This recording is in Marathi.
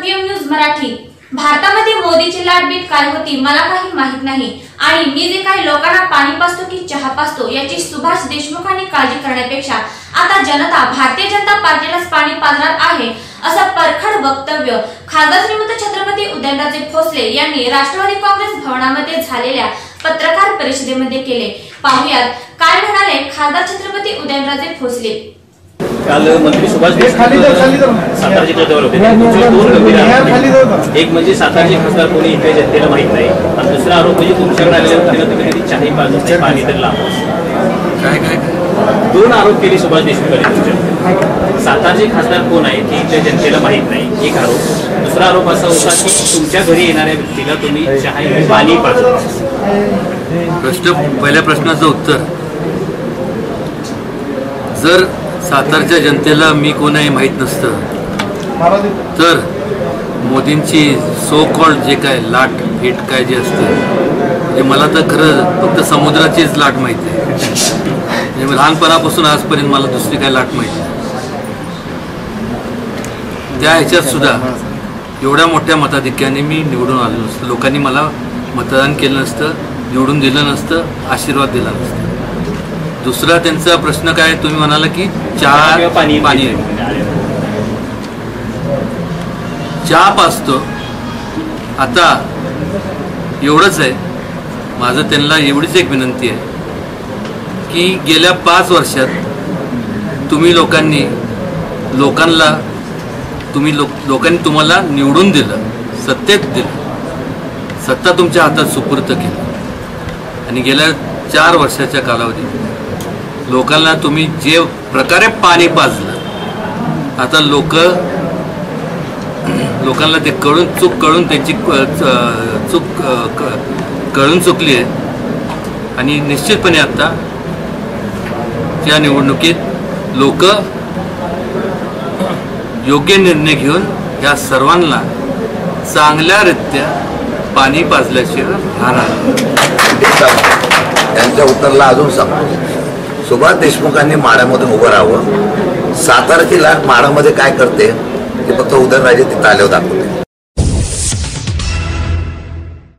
मराठी. भारतामध्ये मोदीची लाटबीट काय होती मला काही माहीत नाही. आणि मी जे काही लोकांना पाणी पाचतो की चहा पाचतो याची सुभाष देशमुखांनी काळजी करण्यापेक्षा आता जनता भारतीय जनता पार्टीलाच पाणी पाजणार आहे असं परखड वक्तव्य खासदार श्रीमंत छत्रपती उदयनराजे भोसले यांनी राष्ट्रवादी काँग्रेस भवनामध्ये झालेल्या पत्रकार परिषदेमध्ये केले. पाहुयात काय म्हणाले खासदार छत्रपती उदयनराजे भोसले? काल मंत्री सुभाष देशमुख. सातारा जिल्ह्यावर होते. दोन गंभीर आरोप. एक म्हणजे सातारचे खासदार कोणी इथे जनतेला माहीत नाही. आणि दुसरा आरोप म्हणजे तुमच्याकडे आलेल्या व्यक्तीला तुम्ही कधी चाही नाही पाणी तर लांब काय काय दोन आरोप केले सुभाष देशमुखांनी तुमच्यावर सातारचे खासदार कोण आहे ते इथल्या जनतेला माहीत नाही. एक आरोप. दुसरा आरोप असा होता की तुमच्या घरी येणाऱ्या व्यक्तीला तुम्ही चहा पाणी पाजत प्रश्न पहिल्या प्रश्नाचं उत्तर. जर सातारच्या जनतेला मी कोण आहे माहीत नसतं. तर मोदींची सो कॉल्ड जे काय लाट हिट काय जे असतं म्हणजे मला तर खरं फक्त समुद्राचीच लाट माहिती आहे. म्हणजे लहानपणापासून आजपर्यंत मला दुसरी काय लाट माहिती आहे त्या ह्याच्यात सुद्धा एवढ्या मोठ्या मताधिक्याने मी निवडून आलो नसतं. लोकांनी मला मतदान केलं नसतं निवडून दिलं नसतं आशीर्वाद दिला नसता. दुसरा त्यांचा प्रश्न काय? तुम्ही म्हणाला की चहा पाणी. पाणी. चहा पाचतो आता एवढंच आहे. माझं त्यांना एवढीच एक विनंती आहे की गेल्या पाच वर्षात तुम्ही लोकांनी लोकांना तुम्ही लोक लोकांनी तुम्हाला निवडून दिलं सत्तेत दिलं सत्ता तुमच्या हातात सुपूर्त केली. आणि गेल्या चार वर्षाच्या कालावधीत लोकांना तुम्ही जे प्रकारे पाणी पाजलं आता लोक लोकांना ते कळून चूक कळून त्यांची क- च- चूक कळून चुकली आहे. आणि निश्चितपणे आता त्या निवडणुकीत लोक योग्य निर्णय घेऊन या सर्वांना चांगल्यारित्या पाणी पाजल्याशिवाय राहणार त्यांच्या उत्तरला अजून सांगतो सुभाष देशमुखांनी माड्यामधून उभं राहावं. सातारा जिल्हा माडामध्ये काय करते ते फक्त उदयनराजे तिथं आल्यावर दाखवते.